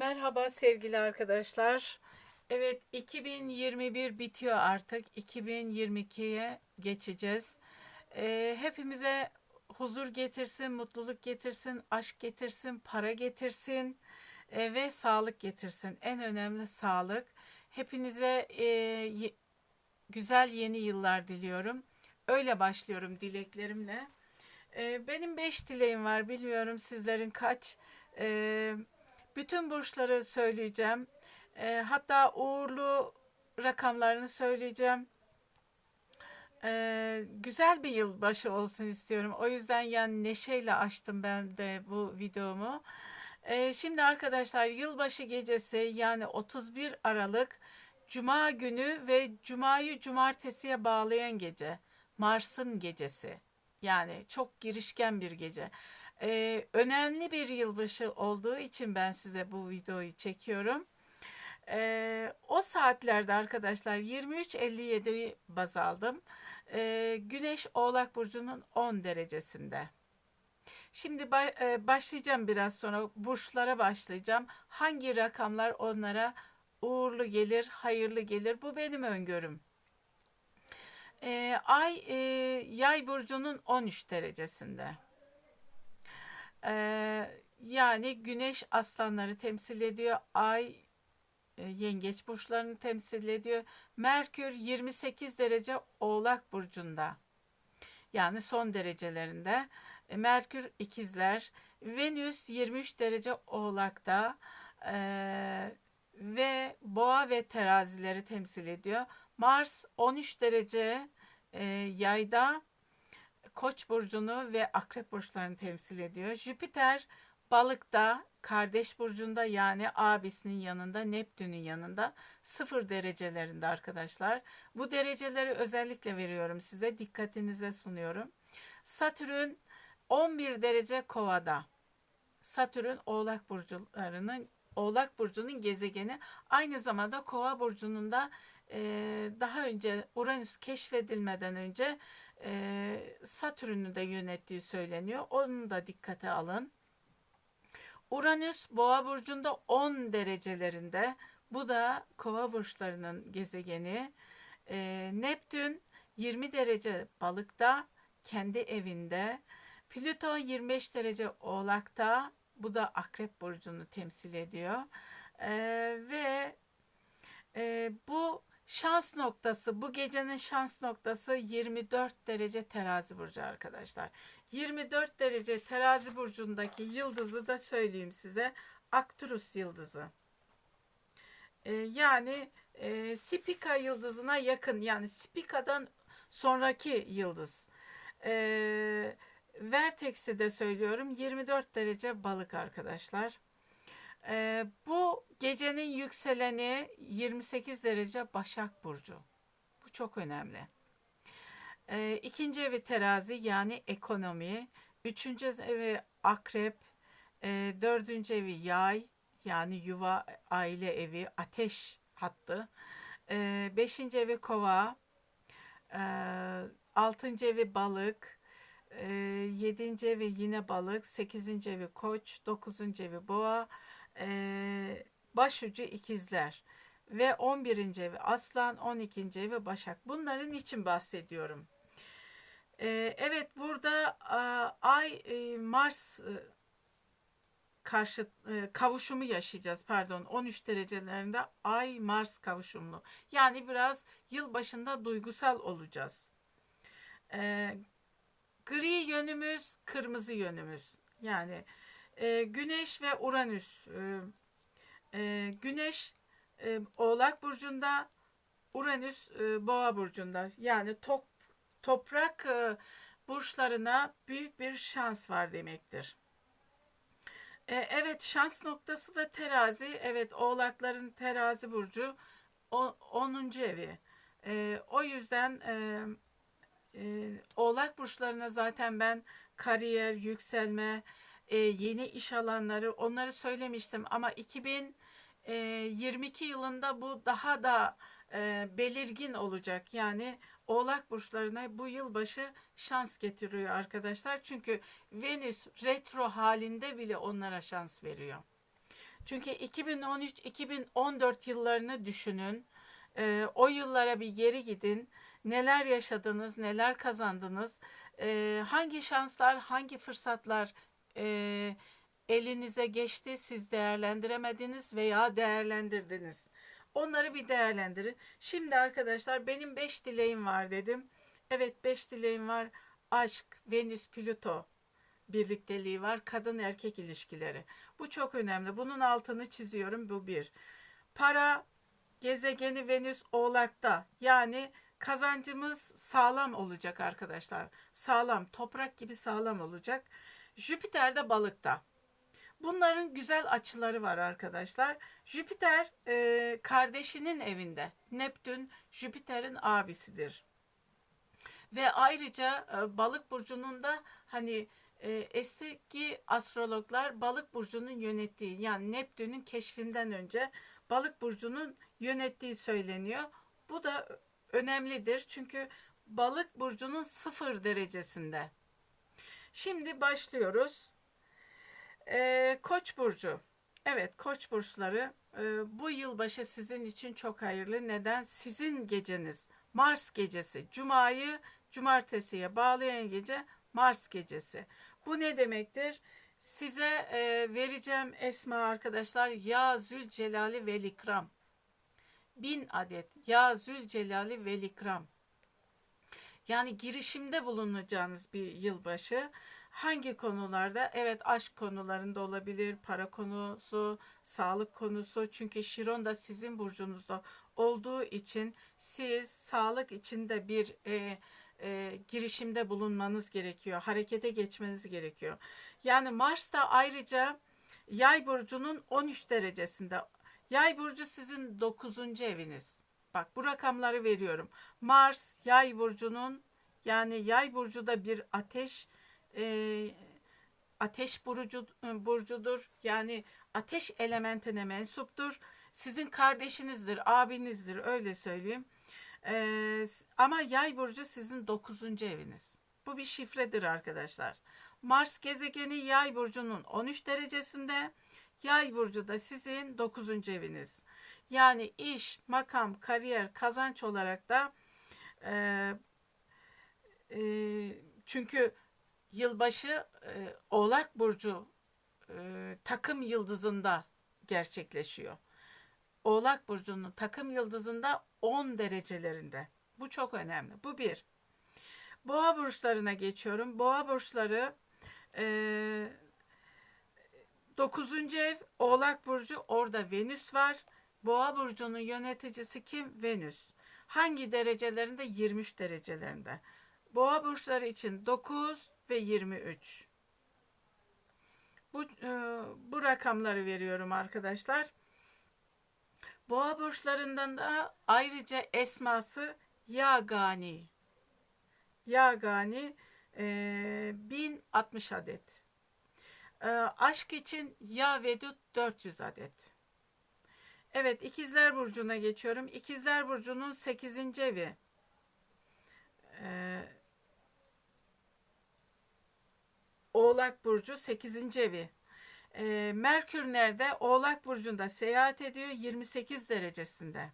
Merhaba sevgili arkadaşlar. Evet 2021 bitiyor artık. 2022'ye geçeceğiz. Ee, hepimize huzur getirsin, mutluluk getirsin, aşk getirsin, para getirsin e, ve sağlık getirsin. En önemli sağlık. Hepinize e, ye- güzel yeni yıllar diliyorum. Öyle başlıyorum dileklerimle. Ee, benim beş dileğim var. Bilmiyorum sizlerin kaç. Ee, bütün burçları söyleyeceğim. Ee, hatta uğurlu rakamlarını söyleyeceğim. Ee, güzel bir yılbaşı olsun istiyorum. O yüzden yani neşeyle açtım ben de bu videomu. Ee, şimdi arkadaşlar yılbaşı gecesi yani 31 Aralık Cuma günü ve Cuma'yı Cumartesi'ye bağlayan gece. Mars'ın gecesi. Yani çok girişken bir gece. Ee, önemli bir yılbaşı olduğu için ben size bu videoyu çekiyorum. Ee, o saatlerde arkadaşlar 23.57'yi baz aldım. Ee, Güneş Oğlak Burcu'nun 10 derecesinde. Şimdi e, başlayacağım biraz sonra burçlara başlayacağım. Hangi rakamlar onlara uğurlu gelir, hayırlı gelir? Bu benim öngörüm. Ee, ay e, Yay burcunun 13 derecesinde. Ee, yani Güneş aslanları temsil ediyor. Ay e, yengeç burçlarını temsil ediyor. Merkür 28 derece Oğlak burcunda. Yani son derecelerinde. E, Merkür ikizler. Venüs 23 derece Oğlak'ta. Ee, ve Boğa ve terazileri temsil ediyor. Mars 13 derece e, Yayda. Koç burcunu ve Akrep burçlarını temsil ediyor. Jüpiter Balık'ta, kardeş burcunda yani abisinin yanında, Neptün'ün yanında sıfır derecelerinde arkadaşlar. Bu dereceleri özellikle veriyorum size, dikkatinize sunuyorum. Satürn 11 derece Kova'da. Satürn Oğlak burçlarının Oğlak burcunun gezegeni aynı zamanda Kova burcunun da e, daha önce Uranüs keşfedilmeden önce e, Satürn'ü de yönettiği söyleniyor. Onu da dikkate alın. Uranüs Boğa burcunda 10 derecelerinde. Bu da Kova burçlarının gezegeni. E, Neptün 20 derece Balıkta, kendi evinde. Plüton 25 derece Oğlak'ta. Bu da Akrep burcunu temsil ediyor. E, ve e, bu şans noktası, bu gecenin şans noktası 24 derece terazi burcu arkadaşlar. 24 derece terazi burcundaki yıldızı da söyleyeyim size. Akturus yıldızı. E, yani e, Spika yıldızına yakın yani Spika'dan sonraki yıldız. E, Vertex'i de söylüyorum 24 derece balık arkadaşlar. Ee, bu gecenin yükseleni 28 derece Başak Burcu. Bu çok önemli. Ee, ikinci evi terazi yani ekonomi. Üçüncü evi akrep. Ee, dördüncü evi yay yani yuva aile evi ateş hattı. Ee, beşinci evi kova. Ee, altıncı evi balık. Ee, yedinci evi yine balık. Sekizinci evi koç. Dokuzuncu evi boğa e, başucu ikizler ve 11. evi aslan, 12. evi başak. Bunların için bahsediyorum. E, evet burada ay e, Mars e, karşı e, kavuşumu yaşayacağız. Pardon 13 derecelerinde ay Mars kavuşumlu. Yani biraz yıl başında duygusal olacağız. E, gri yönümüz, kırmızı yönümüz. Yani e, Güneş ve Uranüs. E, e, Güneş e, Oğlak burcunda, Uranüs e, Boğa burcunda. Yani top, toprak burçlarına büyük bir şans var demektir. Evet şans noktası da terazi. Evet oğlakların terazi burcu o, 10. evi. O yüzden oğlak burçlarına zaten ben kariyer, yükselme, e, yeni iş alanları onları söylemiştim ama 2022 yılında bu daha da e, belirgin olacak. Yani Oğlak burçlarına bu yılbaşı şans getiriyor arkadaşlar. Çünkü Venüs retro halinde bile onlara şans veriyor. Çünkü 2013-2014 yıllarını düşünün. Ee, o yıllara bir geri gidin. Neler yaşadınız, neler kazandınız, ee, hangi şanslar, hangi fırsatlar e, elinize geçti, siz değerlendiremediniz veya değerlendirdiniz. Onları bir değerlendirin. Şimdi arkadaşlar benim 5 dileğim var dedim. Evet 5 dileğim var. Aşk, Venüs, Plüto birlikteliği var. Kadın erkek ilişkileri. Bu çok önemli. Bunun altını çiziyorum. Bu bir. Para, gezegeni Venüs Oğlak'ta. Yani kazancımız sağlam olacak arkadaşlar. Sağlam, toprak gibi sağlam olacak. Jüpiter de balıkta. Bunların güzel açıları var arkadaşlar. Jüpiter e, kardeşinin evinde. Neptün Jüpiter'in abisidir. Ve ayrıca e, balık burcunun da hani e, eski astrologlar balık burcunun yönettiği yani Neptün'ün keşfinden önce balık burcunun yönettiği söyleniyor. Bu da önemlidir çünkü balık burcunun sıfır derecesinde. Şimdi başlıyoruz. Ee, Koç burcu. Evet, Koç burçları e, bu yılbaşı sizin için çok hayırlı. Neden? Sizin geceniz Mars gecesi. Cuma'yı cumartesiye bağlayan gece Mars gecesi. Bu ne demektir? Size e, vereceğim esma arkadaşlar Ya Zülcelali Velikram. Bin adet Ya Zülcelali Velikram. Yani girişimde bulunacağınız bir yılbaşı. Hangi konularda? Evet aşk konularında olabilir, para konusu, sağlık konusu. Çünkü Şiron da sizin burcunuzda olduğu için siz sağlık içinde bir e, e, girişimde bulunmanız gerekiyor. Harekete geçmeniz gerekiyor. Yani Mars da ayrıca Yay burcunun 13 derecesinde. Yay burcu sizin 9. eviniz. Bak bu rakamları veriyorum. Mars Yay burcunun yani Yay burcu da bir ateş e, ateş burcu burcudur. Yani ateş elementine mensuptur. Sizin kardeşinizdir, abinizdir öyle söyleyeyim. Ee, ama yay burcu sizin 9. eviniz. Bu bir şifredir arkadaşlar. Mars gezegeni yay burcunun 13 derecesinde. Yay burcu da sizin 9. eviniz. Yani iş, makam, kariyer, kazanç olarak da e, e, çünkü yılbaşı e, Oğlak burcu e, takım yıldızında gerçekleşiyor. Oğlak burcunun takım yıldızında 10 derecelerinde. Bu çok önemli. Bu bir. Boğa burçlarına geçiyorum. Boğa burçları e, 9. ev Oğlak burcu orada Venüs var. Boğa burcunun yöneticisi kim? Venüs. Hangi derecelerinde? 23 derecelerinde. Boğa burçları için 9 ve 23. Bu, e, bu rakamları veriyorum arkadaşlar. Boğa burçlarından da ayrıca esması Yagani. Yagani e, 1060 adet. E, aşk için Ya Vedut 400 adet. Evet ikizler burcuna geçiyorum. İkizler burcunun 8. evi. E, Oğlak burcu 8. evi. E, Merkür nerede? Oğlak Burcu'nda seyahat ediyor 28 derecesinde.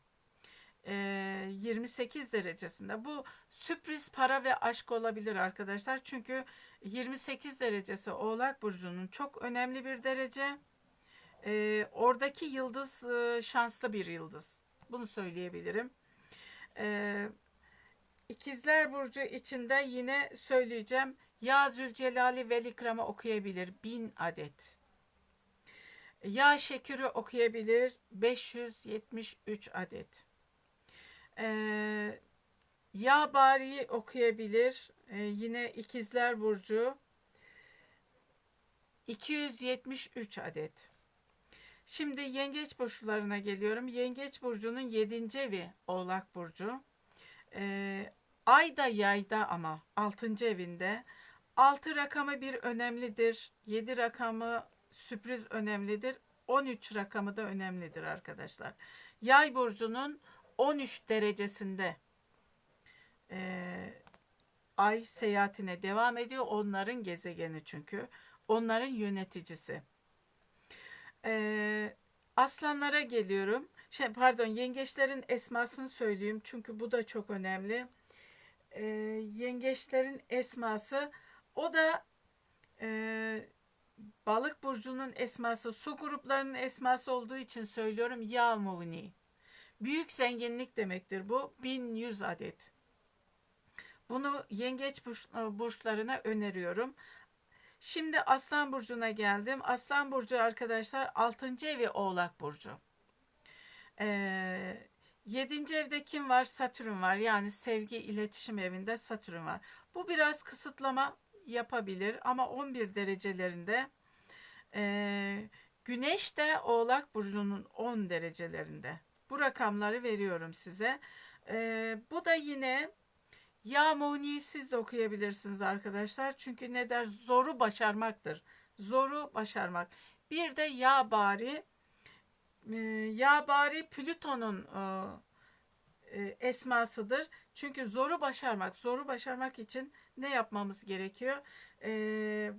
E, ee, 28 derecesinde. Bu sürpriz para ve aşk olabilir arkadaşlar. Çünkü 28 derecesi Oğlak Burcu'nun çok önemli bir derece. E, oradaki yıldız e, şanslı bir yıldız. Bunu söyleyebilirim. E, İkizler Burcu içinde yine söyleyeceğim. Ya Zülcelali Velikram'ı okuyabilir. Bin adet. Yağ şekeri okuyabilir 573 adet. Ee, yağ bari okuyabilir ee, yine ikizler burcu 273 adet. Şimdi yengeç burçlarına geliyorum. Yengeç burcunun 7. evi Oğlak burcu. Ee, ay da yayda ama 6. evinde. 6 rakamı bir önemlidir. 7 rakamı sürpriz önemlidir. 13 rakamı da önemlidir arkadaşlar. Yay burcunun 13 derecesinde e, ay seyahatine devam ediyor. Onların gezegeni çünkü. Onların yöneticisi. Ee, aslanlara geliyorum. Şey, pardon yengeçlerin esmasını söyleyeyim çünkü bu da çok önemli. Ee, yengeçlerin esması o da e, balık burcunun esması su gruplarının esması olduğu için söylüyorum Yamuni. Büyük zenginlik demektir bu. 1100 adet. Bunu yengeç burç- burçlarına öneriyorum. Şimdi Aslan Burcu'na geldim. Aslan Burcu arkadaşlar 6. evi Oğlak Burcu. Ee, 7. evde kim var? Satürn var. Yani sevgi iletişim evinde Satürn var. Bu biraz kısıtlama yapabilir ama 11 derecelerinde ee, Güneş de Oğlak Burcu'nun 10 derecelerinde. Bu rakamları veriyorum size. Ee, bu da yine Yağmuni siz de okuyabilirsiniz arkadaşlar. Çünkü ne der? Zoru başarmaktır. Zoru başarmak. Bir de Yabari. Ee, Yabari Plüton'un e, e, esmasıdır. Çünkü zoru başarmak. Zoru başarmak için ne yapmamız gerekiyor? Ee,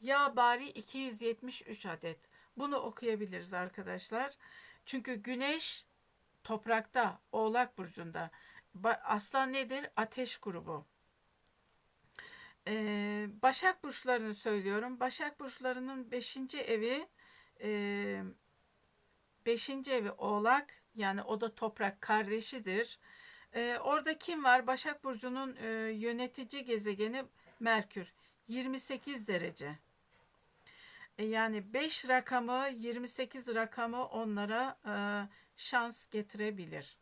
Yabari 273 adet. Bunu okuyabiliriz arkadaşlar. Çünkü güneş toprakta, Oğlak Burcu'nda. Aslan nedir? Ateş grubu. Ee, Başak burçlarını söylüyorum. Başak burçlarının 5. evi 5. evi Oğlak yani o da toprak kardeşidir. Ee, orada kim var? Başak burcunun e, yönetici gezegeni Merkür 28 derece. E, yani 5 rakamı 28 rakamı onlara e, şans getirebilir.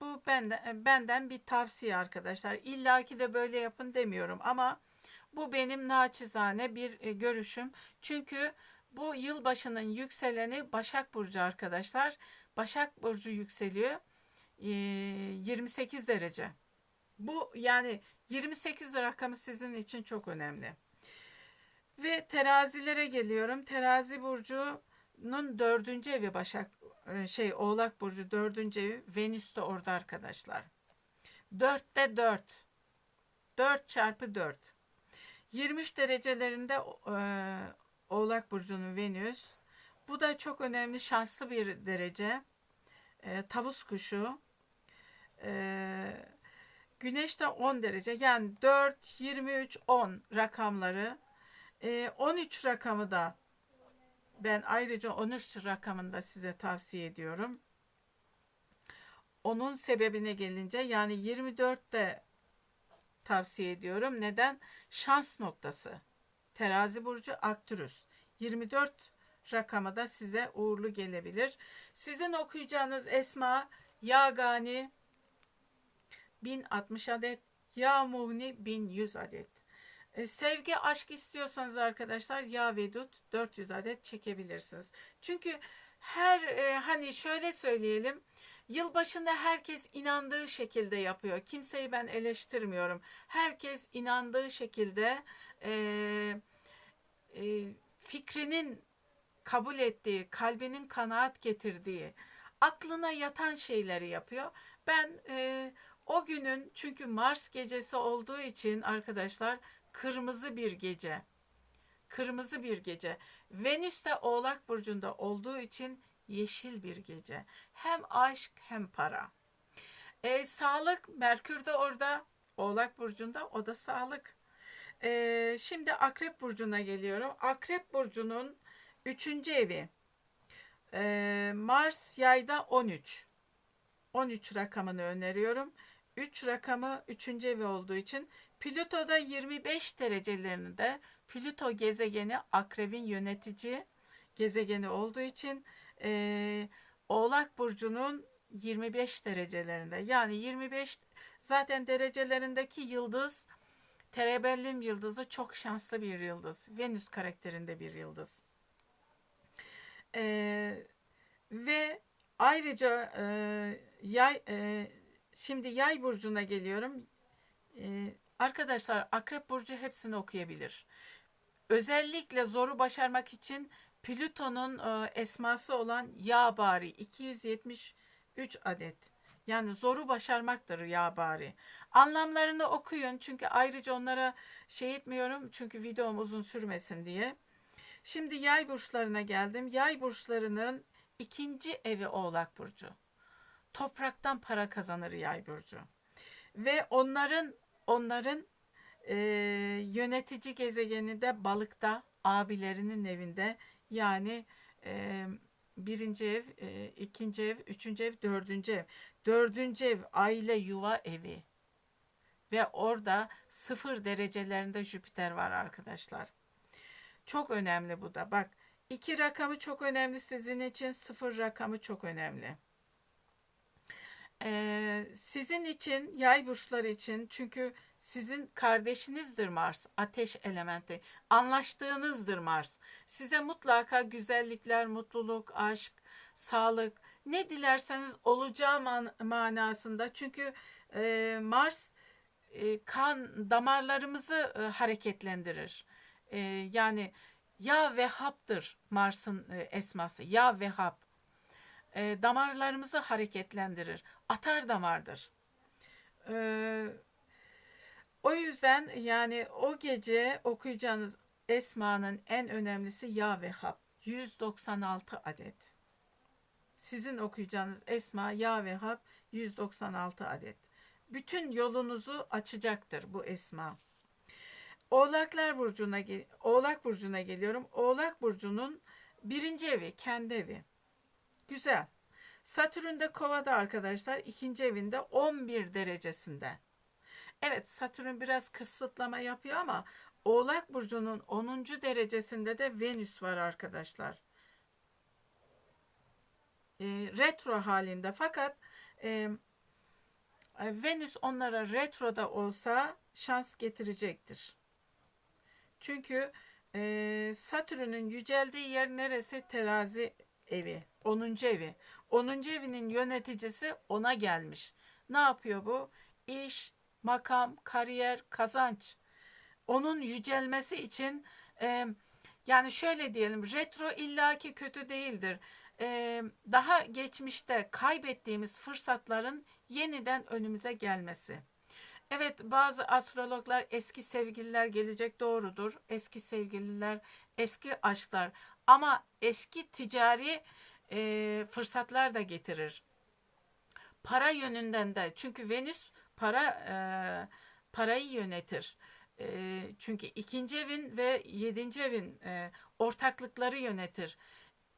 Bu benden, benden bir tavsiye arkadaşlar. İlla ki de böyle yapın demiyorum ama bu benim naçizane bir e, görüşüm. Çünkü bu yılbaşının yükseleni Başak Burcu arkadaşlar. Başak Burcu yükseliyor. e, 28 derece. Bu yani 28 rakamı sizin için çok önemli. Ve terazilere geliyorum. Terazi burcunun dördüncü evi Başak e, şey Oğlak burcu dördüncü evi Venüs de orada arkadaşlar. Dörtte dört. Dört çarpı dört. 23 derecelerinde e, Oğlak burcunun Venüs. Bu da çok önemli şanslı bir derece. E, tavus kuşu. E, Güneş de 10 derece. Yani 4, 23, 10 rakamları. E, 13 rakamı da ben ayrıca 13 rakamında size tavsiye ediyorum. Onun sebebine gelince yani 24'te tavsiye ediyorum. Neden? Şans noktası. Terazi burcu Aktürüs. 24 rakamı da size uğurlu gelebilir. Sizin okuyacağınız esma Yagani 1060 adet, Yağmuni 1100 adet. E, sevgi, aşk istiyorsanız arkadaşlar yağ ve dut 400 adet çekebilirsiniz. Çünkü her e, hani şöyle söyleyelim. Yılbaşında herkes inandığı şekilde yapıyor. Kimseyi ben eleştirmiyorum. Herkes inandığı şekilde e, e, fikrinin kabul ettiği, kalbinin kanaat getirdiği, aklına yatan şeyleri yapıyor. Ben e, o günün çünkü Mars gecesi olduğu için arkadaşlar kırmızı bir gece. Kırmızı bir gece. Venüs de Oğlak burcunda olduğu için yeşil bir gece. Hem aşk hem para. E, sağlık Merkür de orada. Oğlak burcunda o da sağlık. E, şimdi Akrep burcuna geliyorum. Akrep burcunun üçüncü evi. E, Mars yayda 13. 13 rakamını öneriyorum. 3 rakamı 3. evi olduğu için Plüto'da 25 derecelerinde Plüto gezegeni akrebin yönetici gezegeni olduğu için e, Oğlak Burcu'nun 25 derecelerinde yani 25 zaten derecelerindeki yıldız Terebellum yıldızı çok şanslı bir yıldız. Venüs karakterinde bir yıldız. Ee, ve ayrıca e, yay e, şimdi yay burcuna geliyorum. E, arkadaşlar akrep burcu hepsini okuyabilir. Özellikle zoru başarmak için Plüton'un e, esması olan Yabari 273 adet. Yani zoru başarmaktır Yabari. Anlamlarını okuyun çünkü ayrıca onlara şey etmiyorum çünkü videom uzun sürmesin diye. Şimdi yay burçlarına geldim. Yay burçlarının ikinci evi Oğlak Burcu. Topraktan para kazanır yay burcu. Ve onların onların e, yönetici gezegeni de balıkta abilerinin evinde yani e, birinci ev, e, ikinci ev, üçüncü ev, dördüncü ev. Dördüncü ev aile yuva evi. Ve orada sıfır derecelerinde Jüpiter var arkadaşlar. Çok önemli bu da. Bak iki rakamı çok önemli sizin için. Sıfır rakamı çok önemli. Ee, sizin için yay burçları için çünkü sizin kardeşinizdir Mars ateş elementi. Anlaştığınızdır Mars. Size mutlaka güzellikler mutluluk aşk sağlık ne dilerseniz olacağı man- manasında. Çünkü e, Mars e, kan damarlarımızı e, hareketlendirir. E, yani ya Vehhab'dır Mars'ın e, esması ya Vehhab e, damarlarımızı hareketlendirir. Atar damardır. E, o yüzden yani o gece okuyacağınız esmanın en önemlisi Ya ve Hab. 196 adet. Sizin okuyacağınız esma Ya ve Hab 196 adet. Bütün yolunuzu açacaktır bu esma. Oğlaklar burcuna Oğlak burcuna geliyorum. Oğlak burcunun birinci evi, kendi evi. Güzel. Satürn de kovada arkadaşlar ikinci evinde 11 derecesinde. Evet Satürn biraz kısıtlama yapıyor ama Oğlak Burcu'nun 10. derecesinde de Venüs var arkadaşlar. E, retro halinde fakat e, Venüs onlara retroda olsa şans getirecektir. Çünkü e, Satürn'ün yüceldiği yer neresi? Terazi evi. 10. evi. 10. evinin yöneticisi ona gelmiş. Ne yapıyor bu? İş, makam, kariyer, kazanç. Onun yücelmesi için e, yani şöyle diyelim retro illaki kötü değildir. E, daha geçmişte kaybettiğimiz fırsatların yeniden önümüze gelmesi. Evet bazı astrologlar eski sevgililer gelecek doğrudur. Eski sevgililer, eski aşklar ama eski ticari e, fırsatlar da getirir. Para yönünden de çünkü Venüs para e, parayı yönetir. E, çünkü ikinci evin ve yedinci evin e, ortaklıkları yönetir.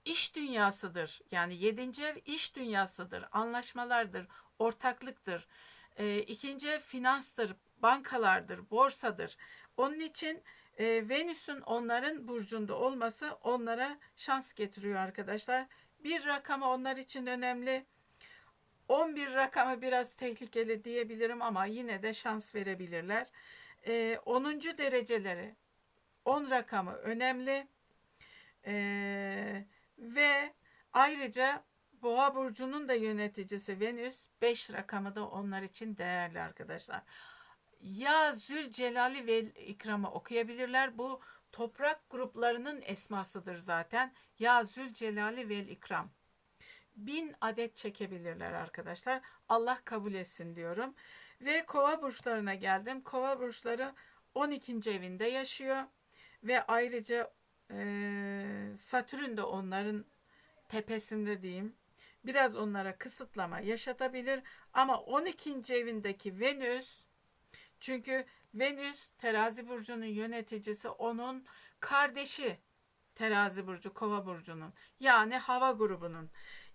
İş dünyasıdır. Yani yedinci ev iş dünyasıdır. Anlaşmalardır, ortaklıktır. E, ikinci ev finanstır, bankalardır, borsadır. Onun için e, Venüs'ün onların burcunda olması onlara şans getiriyor arkadaşlar. Bir rakamı onlar için önemli. 11 rakamı biraz tehlikeli diyebilirim ama yine de şans verebilirler. E, 10. dereceleri 10 rakamı önemli. E, ve ayrıca Boğa burcunun da yöneticisi Venüs 5 rakamı da onlar için değerli arkadaşlar. Ya Zülcelali ve İkram'ı okuyabilirler. Bu toprak gruplarının esmasıdır zaten. Ya Zülcelali ve İkram. Bin adet çekebilirler arkadaşlar. Allah kabul etsin diyorum. Ve kova burçlarına geldim. Kova burçları 12. evinde yaşıyor. Ve ayrıca e, Satürn de onların tepesinde diyeyim. Biraz onlara kısıtlama yaşatabilir. Ama 12. evindeki Venüs çünkü Venüs terazi burcunun yöneticisi onun kardeşi terazi burcu kova burcunun yani hava grubunun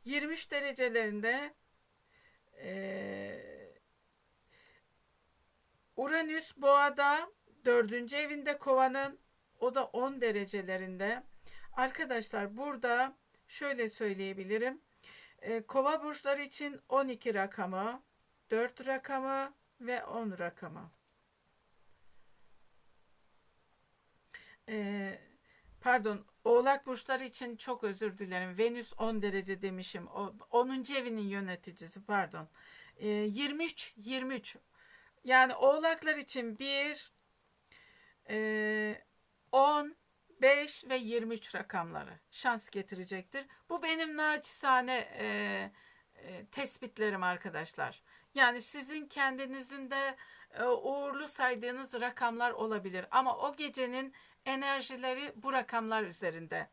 23 derecelerinde e, Uranüs boğada dördüncü evinde kovanın o da 10 derecelerinde. Arkadaşlar burada şöyle söyleyebilirim. E, kova burçları için 12 rakamı, 4 rakamı ve 10 rakamı. E, pardon, Oğlak burçları için çok özür dilerim. Venüs 10 derece demişim. O, 10. evinin yöneticisi pardon. E, 23 23. Yani Oğlaklar için 1 e, 10 5 ve 23 rakamları şans getirecektir. Bu benim naçizane e, e, tespitlerim arkadaşlar. Yani sizin kendinizin de e, uğurlu saydığınız rakamlar olabilir. Ama o gecenin enerjileri bu rakamlar üzerinde.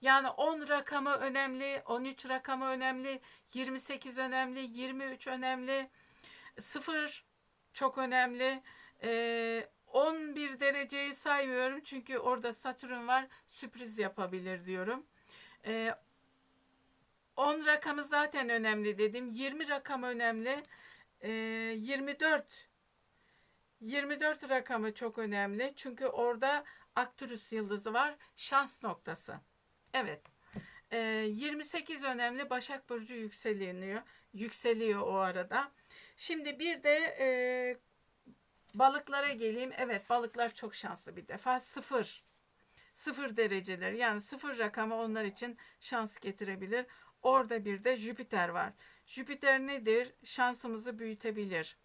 Yani 10 rakamı önemli, 13 rakamı önemli, 28 önemli, 23 önemli, 0 çok önemli. Ee, 11 dereceyi saymıyorum çünkü orada Satürn var sürpriz yapabilir diyorum. Ee, 10 rakamı zaten önemli dedim. 20 rakam önemli. Ee, 24 24 rakamı çok önemli. Çünkü orada Arcturus yıldızı var. Şans noktası. Evet. Ee, 28 önemli. Başak Burcu yükseliyor. Yükseliyor o arada. Şimdi bir de e, balıklara geleyim. Evet balıklar çok şanslı bir defa. Sıfır. Sıfır dereceler. Yani sıfır rakamı onlar için şans getirebilir. Orada bir de Jüpiter var. Jüpiter nedir? Şansımızı büyütebilir.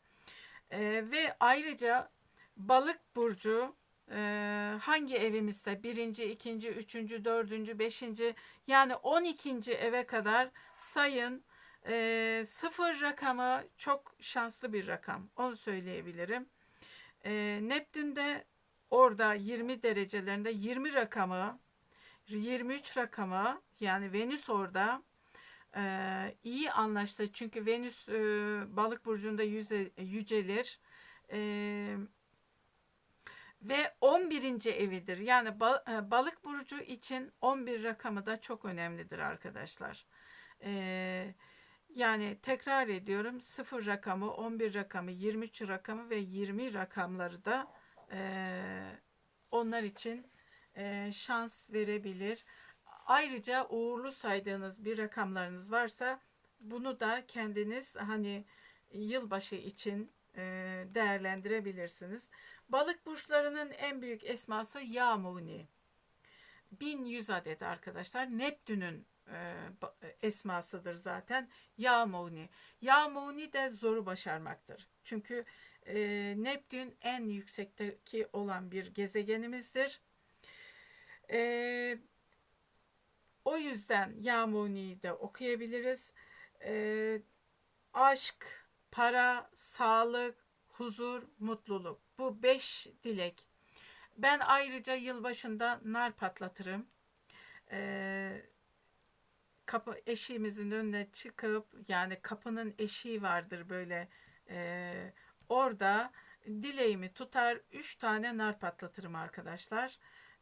Ee, ve ayrıca balık burcu e, hangi evimizse birinci, ikinci, üçüncü, dördüncü, beşinci yani on ikinci eve kadar sayın e, sıfır rakamı çok şanslı bir rakam. Onu söyleyebilirim. E, Neptün'de orada 20 derecelerinde 20 rakamı 23 rakamı yani Venüs orada e, iyi anlaştı. Çünkü Venüs e, balık burcunda yüze, yücelir. E, ve 11. evidir. Yani bal, e, balık burcu için 11 rakamı da çok önemlidir arkadaşlar. E, yani tekrar ediyorum 0 rakamı, 11 rakamı, 23 rakamı ve 20 rakamları da e, onlar için e, şans verebilir. Ayrıca uğurlu saydığınız bir rakamlarınız varsa bunu da kendiniz hani yılbaşı için e, değerlendirebilirsiniz. Balık burçlarının en büyük esması Yağmuni. 1100 adet arkadaşlar. Neptün'ün e, esmasıdır zaten. Yağmuni. Yağmuni de zoru başarmaktır. Çünkü e, Neptün en yüksekteki olan bir gezegenimizdir. E, o yüzden Yamuni'yi de okuyabiliriz. E, aşk, para, sağlık, huzur, mutluluk. Bu beş dilek. Ben ayrıca yılbaşında nar patlatırım. Ee, kapı eşiğimizin önüne çıkıp yani kapının eşiği vardır böyle e, orada dileğimi tutar üç tane nar patlatırım arkadaşlar.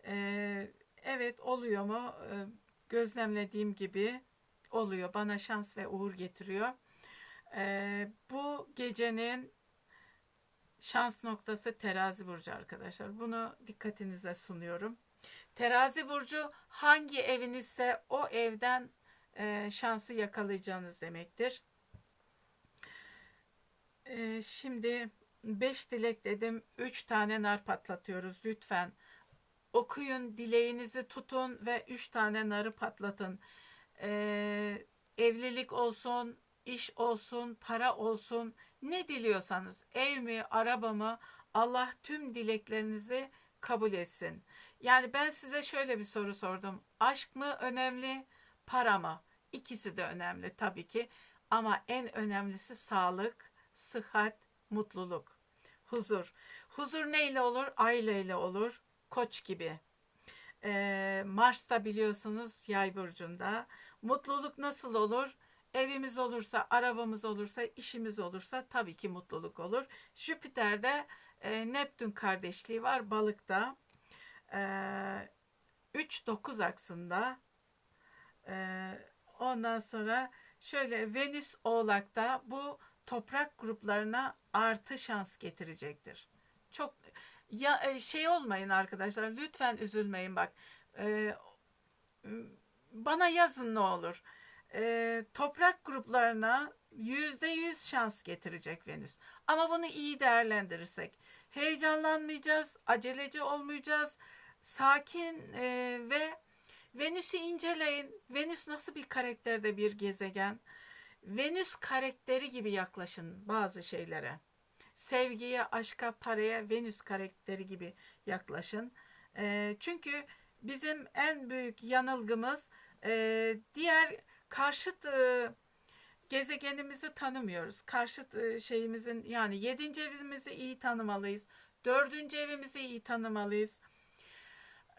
Ee, evet oluyor mu? Ee, gözlemlediğim gibi oluyor. Bana şans ve uğur getiriyor. Ee, bu gecenin şans noktası terazi burcu arkadaşlar. Bunu dikkatinize sunuyorum. Terazi burcu hangi evinizse o evden e, şansı yakalayacağınız demektir. E, şimdi 5 dilek dedim. 3 tane nar patlatıyoruz lütfen. Okuyun, dileğinizi tutun ve 3 tane narı patlatın. E, evlilik olsun, iş olsun, para olsun, ne diliyorsanız ev mi, araba mı Allah tüm dileklerinizi kabul etsin. Yani ben size şöyle bir soru sordum. Aşk mı önemli, para mı? İkisi de önemli tabii ki. Ama en önemlisi sağlık, sıhhat, mutluluk, huzur. Huzur neyle olur? Aileyle olur. Koç gibi. Ee, Mars'ta biliyorsunuz yay burcunda. Mutluluk nasıl olur? Evimiz olursa, arabamız olursa, işimiz olursa tabii ki mutluluk olur. Jüpiter'de e, Neptün kardeşliği var balıkta. E, 3-9 aksında. E, ondan sonra şöyle Venüs Oğlak'ta bu toprak gruplarına artı şans getirecektir. Çok ya e, şey olmayın arkadaşlar lütfen üzülmeyin bak. E, bana yazın ne olur e, toprak gruplarına yüzde yüz şans getirecek Venüs. Ama bunu iyi değerlendirirsek heyecanlanmayacağız, aceleci olmayacağız, sakin e, ve Venüs'ü inceleyin. Venüs nasıl bir karakterde bir gezegen? Venüs karakteri gibi yaklaşın bazı şeylere. Sevgiye, aşka, paraya Venüs karakteri gibi yaklaşın. E, çünkü bizim en büyük yanılgımız e, diğer karşıt e, gezegenimizi tanımıyoruz. Karşıt e, şeyimizin yani yedinci evimizi iyi tanımalıyız. Dördüncü evimizi iyi tanımalıyız.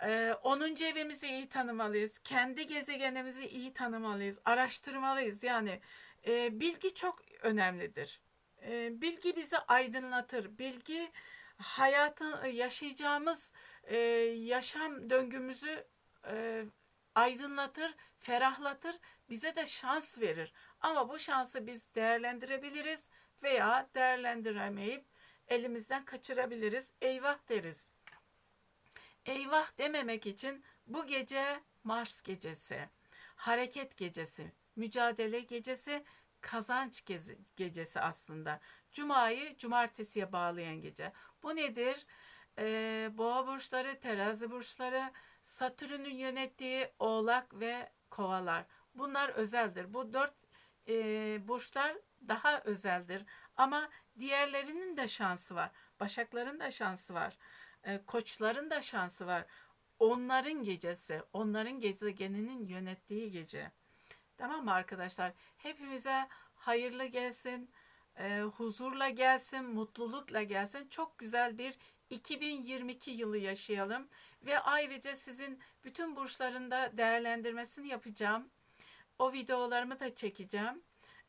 Ee, 10. evimizi iyi tanımalıyız. Kendi gezegenimizi iyi tanımalıyız. Araştırmalıyız. Yani e, bilgi çok önemlidir. E, bilgi bizi aydınlatır. Bilgi hayatın yaşayacağımız e, yaşam döngümüzü e, aydınlatır, ferahlatır, bize de şans verir. Ama bu şansı biz değerlendirebiliriz veya değerlendiremeyip elimizden kaçırabiliriz. Eyvah deriz. Eyvah dememek için bu gece Mars gecesi, hareket gecesi, mücadele gecesi, kazanç gezi- gecesi aslında. Cuma'yı cumartesiye bağlayan gece. Bu nedir? Ee, Boğa burçları, terazi burçları, Satürn'ün yönettiği oğlak ve kovalar. Bunlar özeldir. Bu dört e, burçlar daha özeldir. Ama diğerlerinin de şansı var. Başakların da şansı var. E, koçların da şansı var. Onların gecesi, onların gezegeninin yönettiği gece. Tamam mı arkadaşlar? Hepimize hayırlı gelsin, e, huzurla gelsin, mutlulukla gelsin. Çok güzel bir 2022 yılı yaşayalım ve ayrıca sizin bütün burçlarında değerlendirmesini yapacağım. O videolarımı da çekeceğim.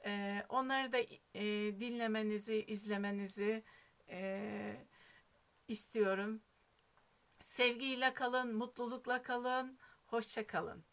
E, onları da e, dinlemenizi, izlemenizi e, istiyorum. Sevgiyle kalın, mutlulukla kalın, hoşça kalın.